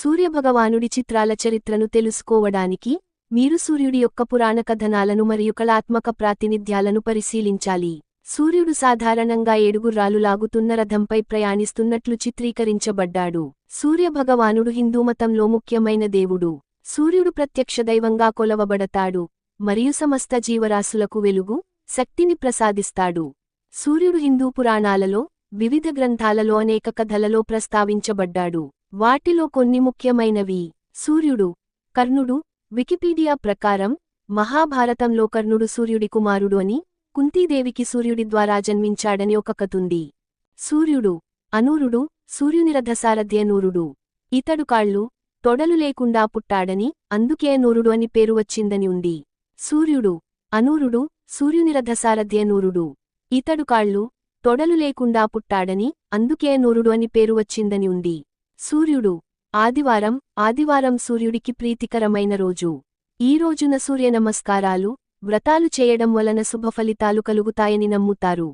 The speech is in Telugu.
సూర్యభగవానుడి చిత్రాల చరిత్రను తెలుసుకోవడానికి మీరు సూర్యుడి యొక్క పురాణ కథనాలను మరియు కళాత్మక ప్రాతినిధ్యాలను పరిశీలించాలి. సూర్యుడు సాధారణంగా ఏడుగుర్రాలు లాగుతున్న రథంపై ప్రయాణిస్తున్నట్లు చిత్రీకరించబడ్డాడు. సూర్యభగవానుడు హిందూమతంలో ముఖ్యమైన దేవుడు. సూర్యుడు ప్రత్యక్ష దైవంగా కొలవబడతాడు మరియు సమస్త జీవరాశులకు వెలుగు శక్తిని ప్రసాదిస్తాడు. సూర్యుడు హిందూ పురాణాలలో వివిధ గ్రంథాలలో అనేక కథలలో ప్రస్తావించబడ్డాడు. వాటిలో కొన్ని ముఖ్యమైనవి. సూర్యుడు కర్ణుడు వికిపీడియా ప్రకారం మహాభారతంలో కర్ణుడు సూర్యుడి కుమారుడు అని కుంతీదేవికి సూర్యుడి ద్వారా జన్మించాడని ఒక కథుంది సూర్యుడు అనూరుడు సూర్యుని నూరుడు. ఇతడు కాళ్ళు తొడలు లేకుండా పుట్టాడని అందుకే నూరుడు అని పేరు వచ్చిందని ఉంది. సూర్యుడు అనూరుడు సూర్యుని నూరుడు. ఇతడు కాళ్ళు తొడలు లేకుండా పుట్టాడని అందుకే నూరుడు అని పేరు వచ్చిందని ఉంది. సూర్యుడు. ఆదివారం ఆదివారం సూర్యుడికి ప్రీతికరమైన రోజు. ఈ రోజున సూర్య నమస్కారాలు వ్రతాలు చేయడం వలన శుభఫలితాలు కలుగుతాయని నమ్ముతారు.